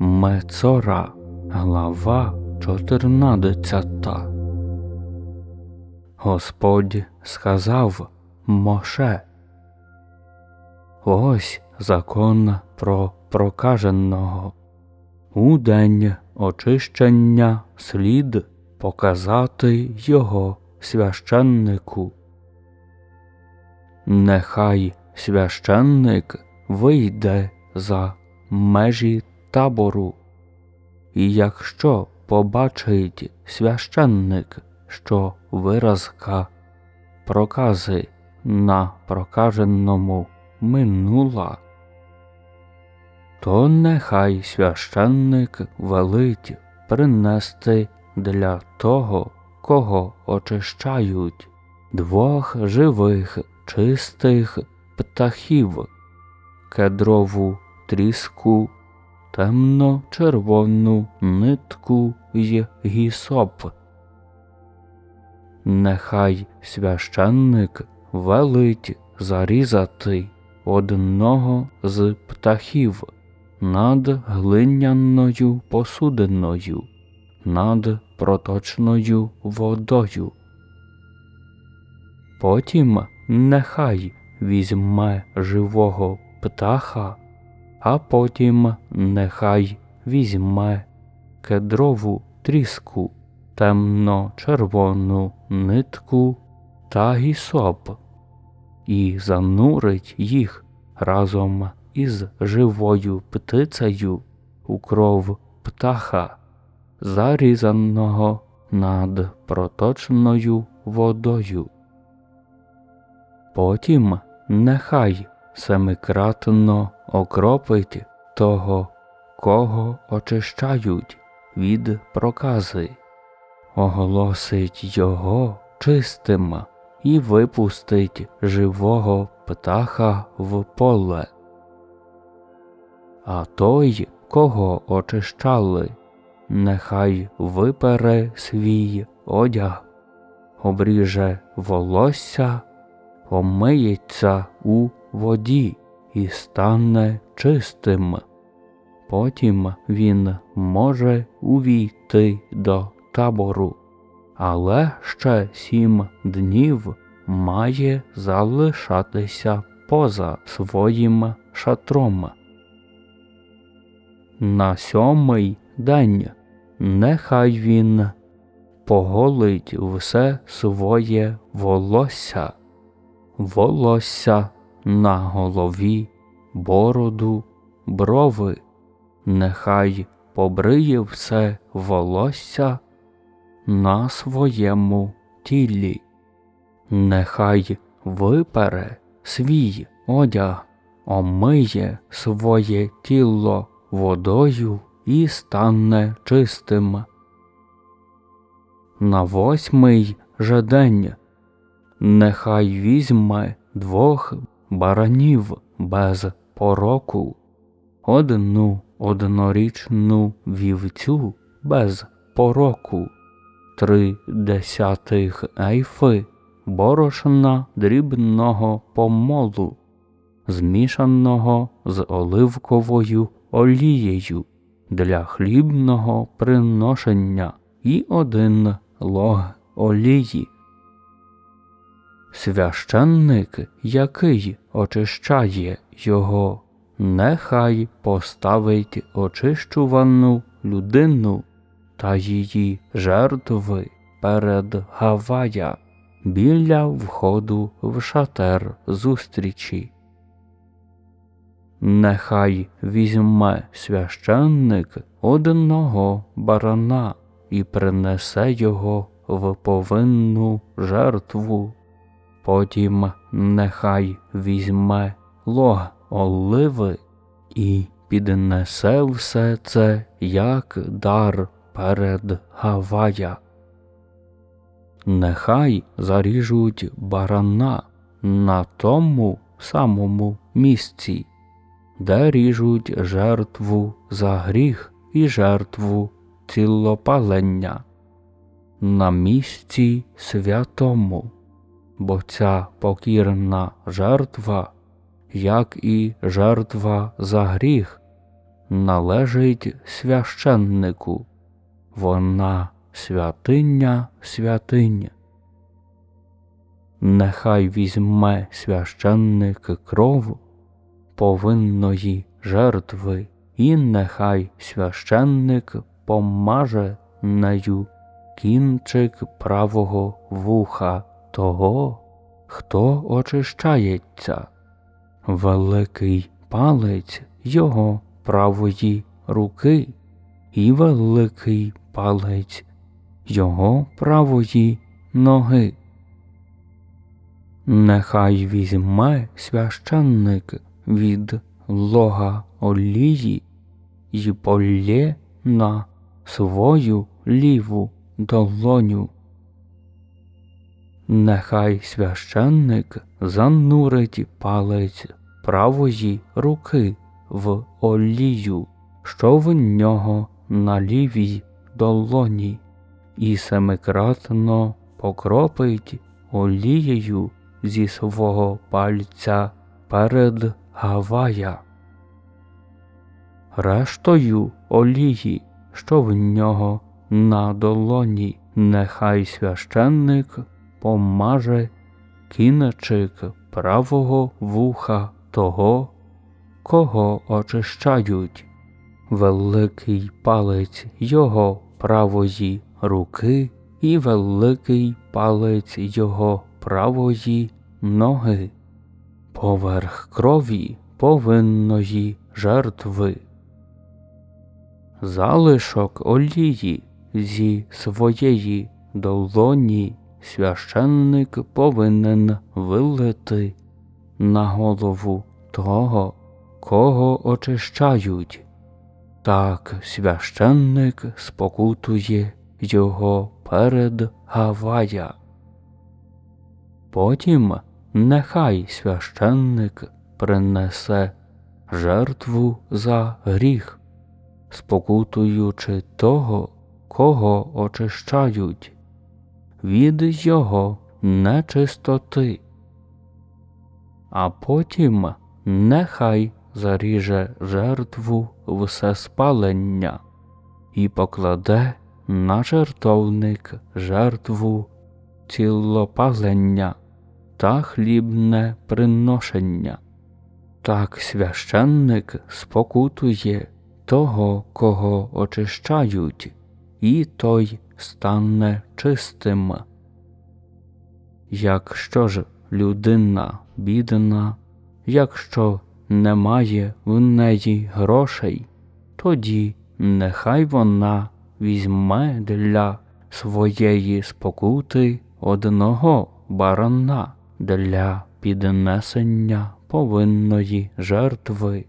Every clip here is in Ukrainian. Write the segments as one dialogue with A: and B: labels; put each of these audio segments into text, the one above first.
A: Мецора, глава 14. Господь сказав Моше. Ось закон про прокаженого. У день очищення слід показати його священнику. Нехай священник вийде за межі табору, і якщо побачить священник, що виразка прокази на прокаженому минула, то нехай священник велить принести для того, кого очищають, двох живих чистих птахів, кедрову тріску темно-червону нитку й гісоп. Нехай священник велить зарізати одного з птахів над глиняною посудиною, над проточною водою. Потім нехай візьме живого птаха а потім нехай візьме кедрову тріску, темно червону нитку та гісоп і занурить їх разом із живою птицею у кров птаха, зарізаного над проточною водою. Потім нехай семикратно окропить того, кого очищають від прокази, оголосить його чистим і випустить живого птаха в поле. А той, кого очищали, нехай випере свій одяг, обріже волосся, омиється у воді і стане чистим. Потім він може увійти до табору, але ще сім днів має залишатися поза своїм шатром. На сьомий день нехай він поголить все своє волосся, волосся на голові, бороду, брови, нехай побриє все волосся на своєму тілі, нехай випере свій одяг, омиє своє тіло водою і стане чистим. На восьмий же день нехай візьме двох баранів без пороку, одну однорічну вівцю без пороку, три десятих ейфи борошна дрібного помолу, змішаного з оливковою олією для хлібного приношення. І один лог олії Священник, який очищає його, нехай поставить очищувану людину та її жертви перед Гавая біля входу в шатер зустрічі. Нехай візьме священник одного барана і принесе його в повинну жертву Потім нехай візьме лог оливи і піднесе все це як дар перед Гавая. Нехай заріжуть барана на тому самому місці, де ріжуть жертву за гріх і жертву цілопалення, на місці святому бо ця покірна жертва, як і жертва за гріх, належить священнику. Вона святиня святинь. Нехай візьме священник кров повинної жертви, і нехай священник помаже нею кінчик правого вуха того, хто очищається, великий палець його правої руки і великий палець його правої ноги. Нехай візьме священник від лога олії й полє на свою ліву долоню. Нехай священник занурить палець правої руки в олію, що в нього на лівій долоні, і семикратно покропить олією зі свого пальця перед Гавая. Рештою олії, що в нього на долоні, нехай священник помаже кінчик правого вуха того, кого очищають, великий палець його правої руки і великий палець його правої ноги, поверх крові повинної жертви. Залишок олії зі своєї долоні священник повинен вилити на голову того, кого очищають. Так священник спокутує його перед Гавая. Потім нехай священник принесе жертву за гріх, спокутуючи того, кого очищають, від його нечистоти, а потім нехай заріже жертву всеспалення і покладе на жертовник жертву цілопалення та хлібне приношення. Так священник спокутує того, кого очищають, і той стане чистим. Якщо ж людина бідна, якщо немає в неї грошей, тоді нехай вона візьме для своєї спокути одного барана для піднесення повинної жертви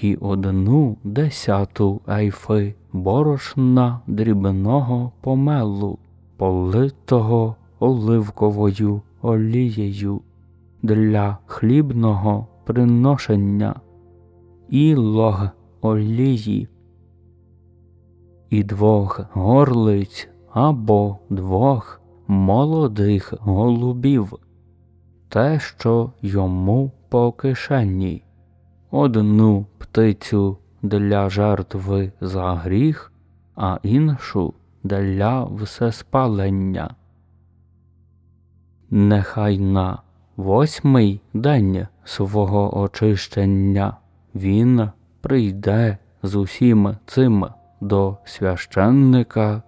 A: і одну десяту ейфи борошна дрібного помелу, политого оливковою олією для хлібного приношення і лог олії, і двох горлиць або двох молодих голубів, те, що йому по кишені, одну птицю для жертви за гріх, а іншу для всеспалення. Нехай на восьмий день свого очищення він прийде з усім цим до священника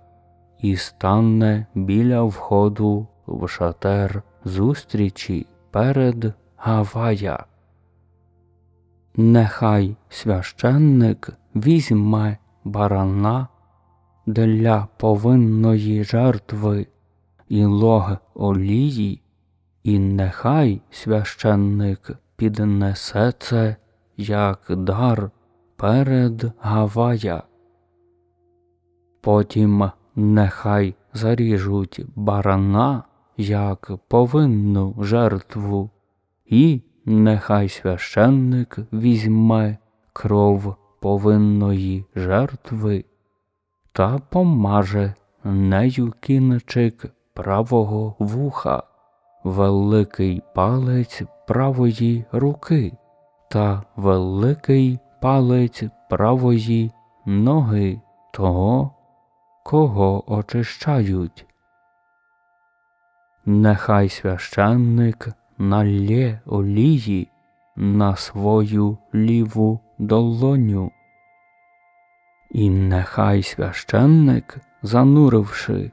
A: і стане біля входу в шатер зустрічі перед Гавая. Нехай священник візьме барана для повинної жертви і лог олії, і нехай священник піднесе це як дар перед Гавая. Потім нехай заріжуть барана як повинну жертву, і нехай священник візьме кров повинної жертви та помаже нею кінчик правого вуха, великий палець правої руки та великий палець правої ноги того, кого очищають. Нехай священник налє олії на свою ліву долоню. І нехай священник, зануривши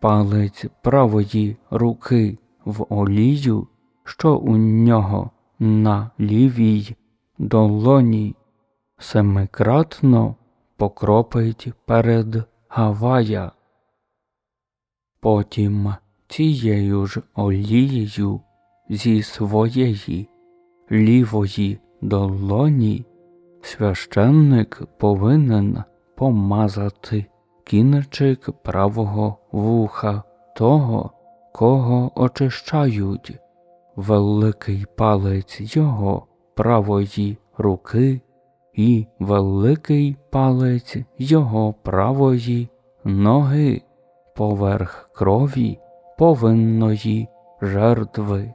A: палець правої руки в олію, що у нього на лівій долоні, семикратно покропить перед Гавая. Потім цією ж олією зі своєї лівої долоні священник повинен помазати кінчик правого вуха того, кого очищають, великий палець його правої руки і великий палець його правої ноги поверх крові повинної жертви.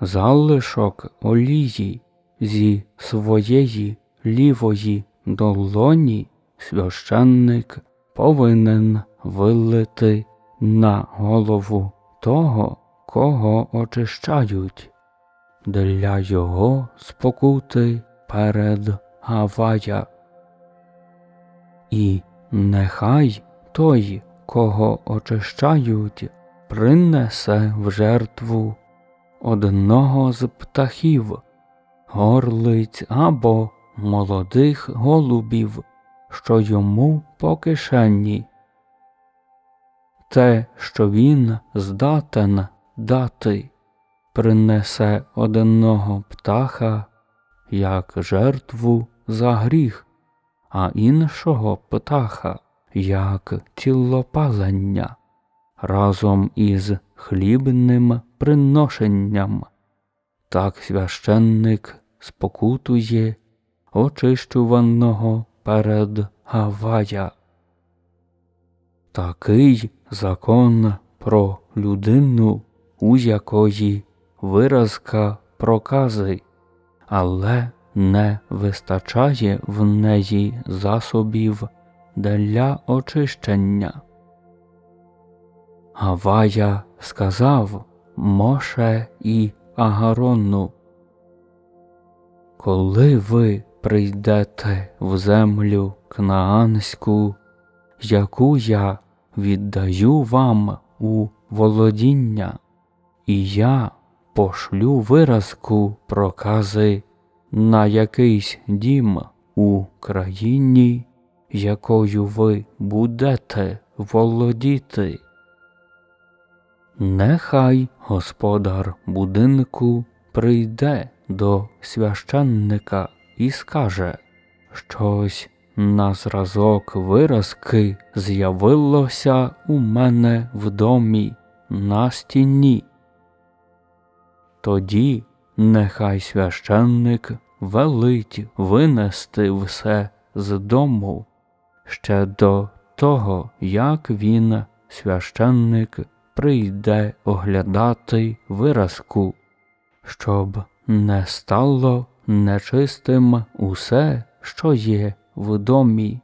A: Залишок олії зі своєї лівої долоні священник повинен вилити на голову того, кого очищають, для його спокути перед Гавая. І нехай той, кого очищають, принесе в жертву одного з птахів, горлиць або молодих голубів, що йому по кишені. Те, що він здатен дати, принесе одного птаха як жертву за гріх, а іншого птаха як тілопалення разом із хлібним приношенням. Так священник спокутує очищуваного перед Гавая. Такий закон про людину, у якої виразка прокази, але не вистачає в неї засобів для очищення. Гавая сказав Моше і Агарону, Коли ви прийдете в землю Кнаанську, яку я віддаю вам у володіння, і я пошлю виразку прокази на якийсь дім у країні, якою ви будете володіти. Нехай господар будинку прийде до священника і скаже, щось на зразок виразки з'явилося у мене в домі на стіні. Тоді нехай священник велить винести все з дому ще до того, як він, священник, прийде оглядати виразку, щоб не стало нечистим усе, що є в домі.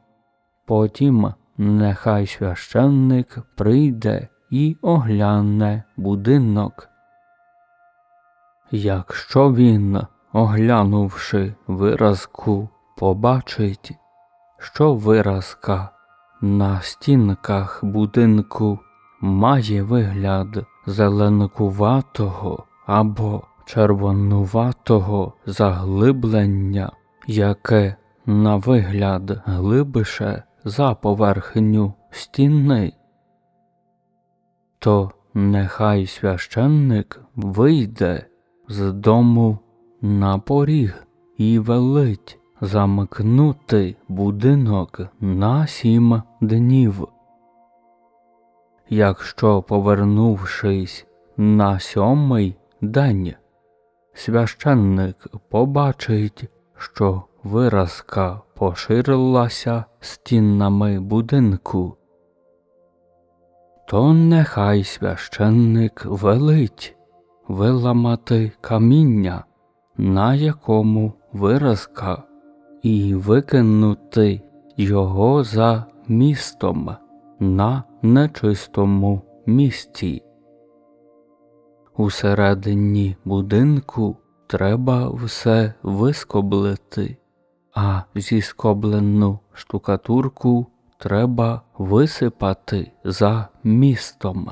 A: Потім нехай священник прийде і огляне будинок. Якщо він, оглянувши виразку, побачить, що виразка на стінках будинку має вигляд зеленкуватого або червонуватого заглиблення, яке на вигляд глибше за поверхню стіни, то нехай священник вийде з дому на поріг і велить замкнути будинок на сім днів. Якщо, повернувшись на сьомий день, священник побачить, що виразка поширилася стінами будинку, то нехай священник велить виламати каміння, на якому виразка і викинути його за містом на нечистому місці. Усередині будинку треба все вискоблити, а зіскоблену штукатурку треба висипати за містом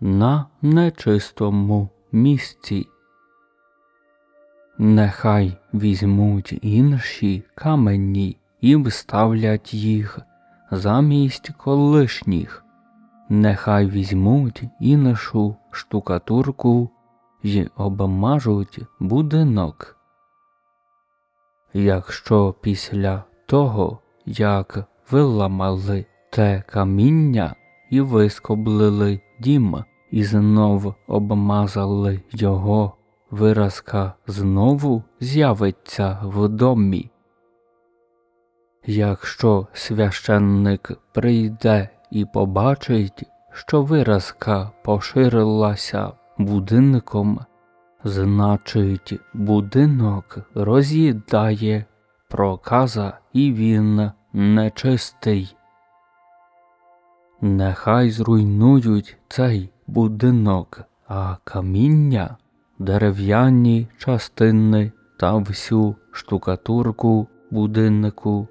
A: на нечистому місці. Нехай візьмуть інші камені і вставлять їх замість колишніх. Нехай візьмуть іншу штукатурку й обмажуть будинок. Якщо після того, як виламали те каміння і вискоблили дім, і знов обмазали його, виразка знову з'явиться в домі. Якщо священник прийде і побачить, що виразка поширилася будинком, значить будинок роз'їдає проказа і він нечистий. Нехай зруйнують цей будинок, а каміння, дерев'яні частини та всю штукатурку будинку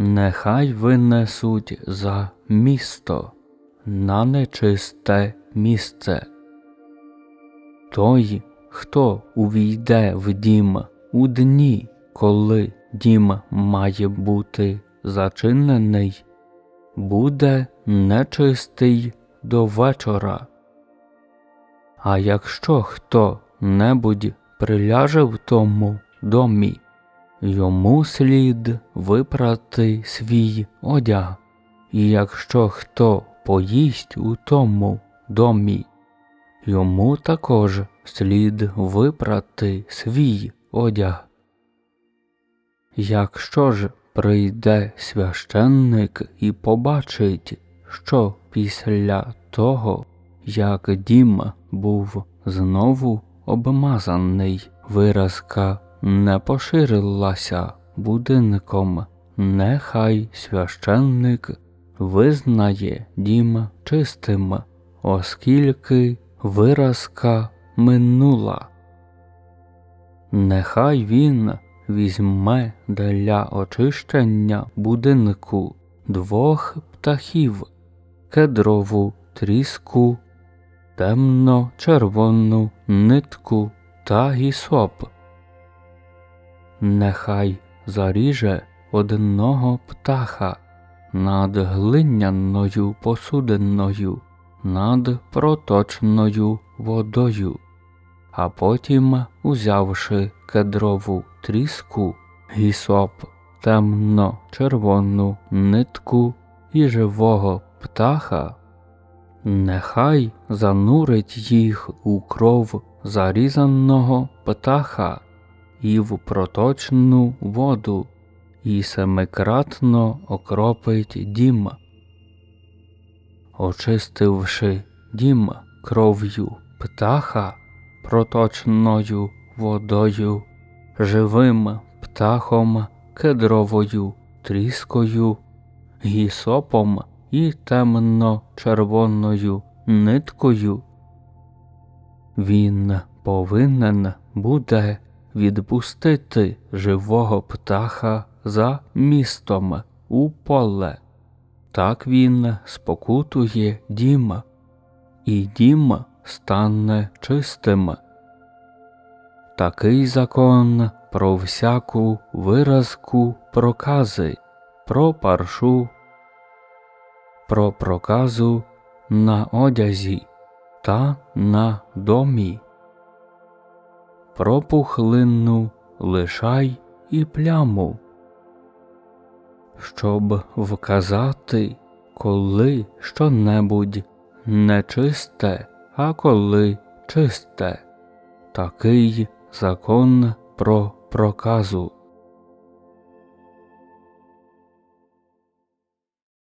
A: нехай винесуть за місто на нечисте місце. Той, хто увійде в дім у дні, коли дім має бути зачинений, буде нечистий до вечора. А якщо хто небудь приляже в тому домі, йому слід випрати свій одяг, і якщо хто поїсть у тому домі, йому також слід випрати свій одяг. Якщо ж прийде священник і побачить, що після того, як дім був знову обмазаний, виразка не поширилася будинком, нехай священник визнає дім чистим, оскільки виразка минула. Нехай він візьме для очищення будинку двох птахів, кедрову тріску, темно червону нитку та гісоп. Нехай заріже одного птаха над глиняною посудиною, над проточною водою, а потім, узявши кедрову тріску, гісоп, темно червону нитку і живого птаха, нехай занурить їх у кров зарізаного птаха і в проточну воду, і семикратно окропить дім, очистивши дім кров'ю птаха, проточною водою, живим птахом, кедровою тріскою, гісопом і темно червоною ниткою. Він повинен буде відпустити живого птаха за містом у поле. Так він спокутує дім, і дім стане чистим. Такий закон про всяку виразку прокази, про паршу, про проказу на одязі та на домі про пухлинну лишай і пляму, щоб вказати, коли що-небудь нечисте, а коли чисте, такий закон про проказу.